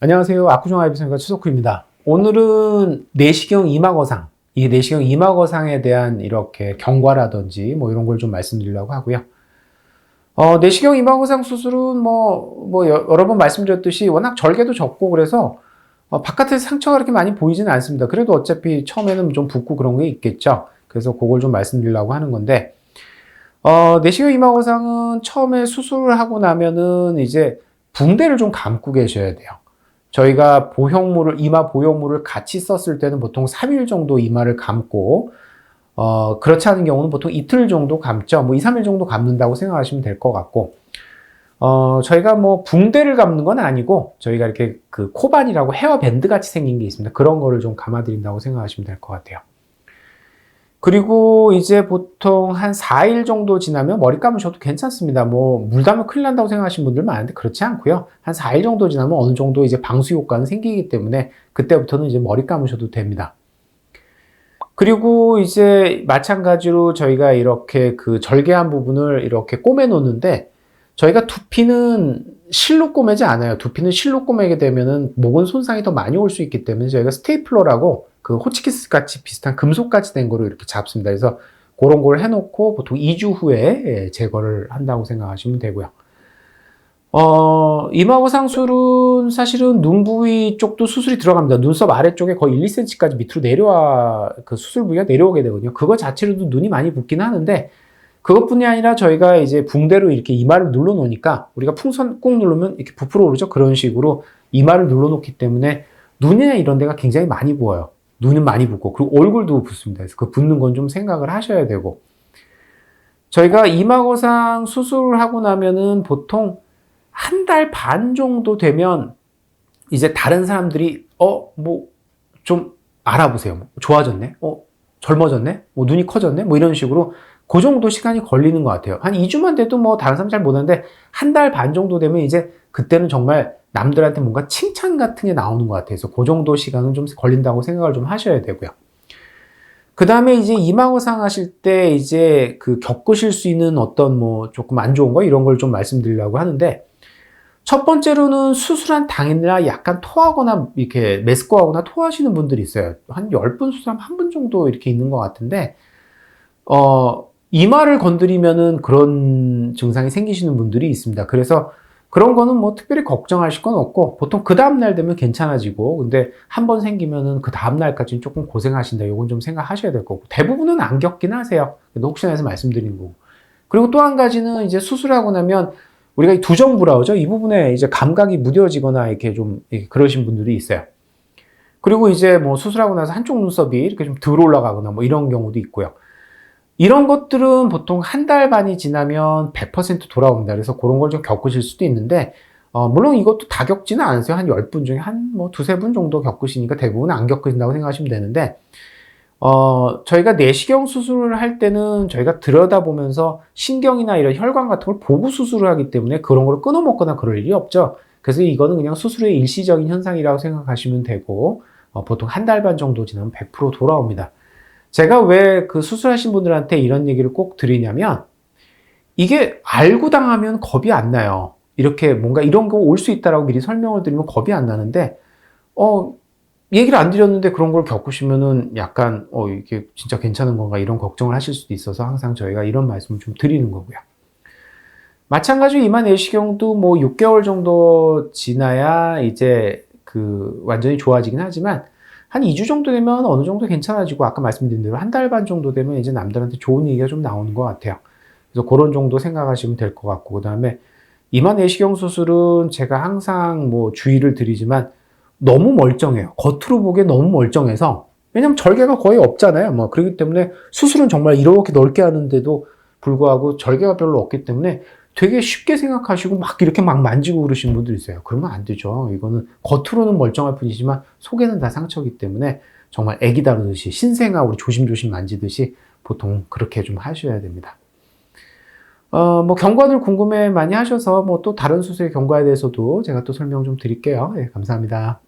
안녕하세요. 압구정 아이비선과 추석후입니다. 오늘은 내시경 이마거상, 이 내시경 이마거상에 대한 이렇게 경과라든지 뭐 이런 걸 좀 말씀드리려고 하고요. 어, 내시경 이마거상 수술은 뭐, 뭐 여- 여러 번 말씀드렸듯이 워낙 절개도 적고 그래서 어, 바깥에서 상처가 그렇게 많이 보이지는 않습니다. 그래도 어차피 처음에는 좀 붓고 그런 게 있겠죠. 그래서 그걸 좀 말씀드리려고 하는 건데, 어, 내시경 이마거상은 처음에 수술을 하고 나면은 이제 붕대를 좀 감고 계셔야 돼요. 저희가 보형물을 이마 보형물을 같이 썼을 때는 보통 3일 정도 이마를 감고 어, 그렇지 않은 경우는 보통 이틀 정도 감죠. 뭐 2, 3일 정도 감는다고 생각하시면 될 것 같고 어, 저희가 뭐 붕대를 감는 건 아니고 저희가 이렇게 그 코반이라고 헤어밴드 같이 생긴 게 있습니다. 그런 거를 좀 감아드린다고 생각하시면 될 것 같아요. 그리고 이제 보통 한 4일 정도 지나면 머리 감으셔도 괜찮습니다. 뭐, 물 닿으면 큰일 난다고 생각하시는 분들 많은데 그렇지 않고요. 한 4일 정도 지나면 어느 정도 이제 방수 효과는 생기기 때문에 그때부터는 이제 머리 감으셔도 됩니다. 그리고 이제 마찬가지로 저희가 이렇게 그 절개한 부분을 이렇게 꼬매 놓는데 저희가 두피는 실로 꼬매지 않아요. 두피는 실로 꼬매게 되면은 목은 손상이 더 많이 올 수 있기 때문에 저희가 스테이플러라고 그 호치키스 같이 비슷한 금속 같이 된 거로 이렇게 잡습니다. 그래서 그런 걸 해놓고 보통 2주 후에 예, 제거를 한다고 생각하시면 되고요. 어, 이마고 상술은 사실은 눈 부위 쪽도 수술이 들어갑니다. 눈썹 아래쪽에 거의 1, 2cm까지 밑으로 내려와, 그 수술 부위가 내려오게 되거든요. 그거 자체로도 눈이 많이 붓긴 하는데, 그것뿐이 아니라 저희가 이제 붕대로 이렇게 이마를 눌러 놓으니까, 우리가 풍선 꾹 누르면 이렇게 부풀어 오르죠? 그런 식으로 이마를 눌러 놓기 때문에 눈이나 이런 데가 굉장히 많이 부어요. 눈은 많이 붓고, 그리고 얼굴도 붓습니다. 그래서 그 붓는 건 좀 생각을 하셔야 되고, 저희가 이마거상 수술을 하고 나면은 보통 한 달 반 정도 되면 이제 다른 사람들이 어 뭐 좀 알아보세요. 뭐 좋아졌네. 어 젊어졌네. 뭐 눈이 커졌네. 뭐 이런 식으로 그 정도 시간이 걸리는 것 같아요. 한 2주만 돼도 뭐 다른 사람 잘 못하는데 한 달 반 정도 되면 이제 그때는 정말 남들한테 뭔가 칭찬 같은 게 나오는 것 같아서 그 정도 시간은 좀 걸린다고 생각을 좀 하셔야 되고요. 그 다음에 이제 이마거상 하실 때 이제 그 겪으실 수 있는 어떤 뭐 조금 안 좋은 거 이런 걸 좀 말씀드리려고 하는데 첫 번째로는 수술한 당일날 약간 토하거나 이렇게 메스꺼하거나 토하시는 분들이 있어요. 한 10분 수술하면 한 분 정도 이렇게 있는 것 같은데, 어, 이마를 건드리면은 그런 증상이 생기시는 분들이 있습니다. 그래서 그런 거는 뭐 특별히 걱정하실 건 없고, 보통 그 다음날 되면 괜찮아지고, 근데 한 번 생기면은 그 다음날까지는 조금 고생하신다. 이건 좀 생각하셔야 될 거고, 대부분은 안 겪긴 하세요. 혹시나 해서 말씀드리는 거고. 그리고 또 한 가지는 이제 수술하고 나면 우리가 이 두정부라우죠. 이 부분에 이제 감각이 무뎌지거나 이렇게 좀 그러신 분들이 있어요. 그리고 이제 뭐 수술하고 나서 한쪽 눈썹이 이렇게 좀 덜 올라가거나 뭐 이런 경우도 있고요. 이런 것들은 보통 한 달 반이 지나면 100% 돌아옵니다. 그래서 그런 걸 좀 겪으실 수도 있는데, 어, 물론 이것도 다 겪지는 않으세요. 한 10분 중에 한 뭐 두세 분 정도 겪으시니까 대부분 안 겪으신다고 생각하시면 되는데, 어, 저희가 내시경 수술을 할 때는 저희가 들여다보면서 신경이나 이런 혈관 같은 걸 보고 수술을 하기 때문에 그런 걸 끊어먹거나 그럴 일이 없죠. 그래서 이거는 그냥 수술의 일시적인 현상이라고 생각하시면 되고, 어, 보통 한 달 반 정도 지나면 100% 돌아옵니다. 제가 왜 그 수술하신 분들한테 이런 얘기를 꼭 드리냐면, 이게 알고 당하면 겁이 안 나요. 이렇게 뭔가 이런 거 올 수 있다라고 미리 설명을 드리면 겁이 안 나는데, 어, 얘기를 안 드렸는데 그런 걸 겪으시면은 약간, 어, 이게 진짜 괜찮은 건가 이런 걱정을 하실 수도 있어서 항상 저희가 이런 말씀을 좀 드리는 거고요. 마찬가지로 이마 내시경도 뭐 6개월 정도 지나야 이제 그 완전히 좋아지긴 하지만 한 2주 정도 되면 어느 정도 괜찮아지고 아까 말씀드린 대로 한 달 반 정도 되면 이제 남들한테 좋은 얘기가 좀 나오는 것 같아요. 그래서 그런 정도 생각하시면 될 것 같고, 그 다음에 이마 내시경 수술은 제가 항상 뭐 주의를 드리지만 너무 멀쩡해요. 겉으로 보기에 너무 멀쩡해서 왜냐면 절개가 거의 없잖아요. 뭐 그렇기 때문에 수술은 정말 이렇게 넓게 하는데도 불구하고 절개가 별로 없기 때문에 되게 쉽게 생각하시고 막 이렇게 막 만지고 그러시는 분들 있어요. 그러면 안 되죠. 이거는 겉으로는 멀쩡할 뿐이지만 속에는 다 상처기 때문에 정말 애기 다루듯이 신생아 우리 조심조심 만지듯이 보통 그렇게 좀 하셔야 됩니다. 어, 뭐 경과들 궁금해 많이 하셔서 뭐 또 다른 수술의 경과에 대해서도 제가 또 설명 좀 드릴게요. 예, 감사합니다.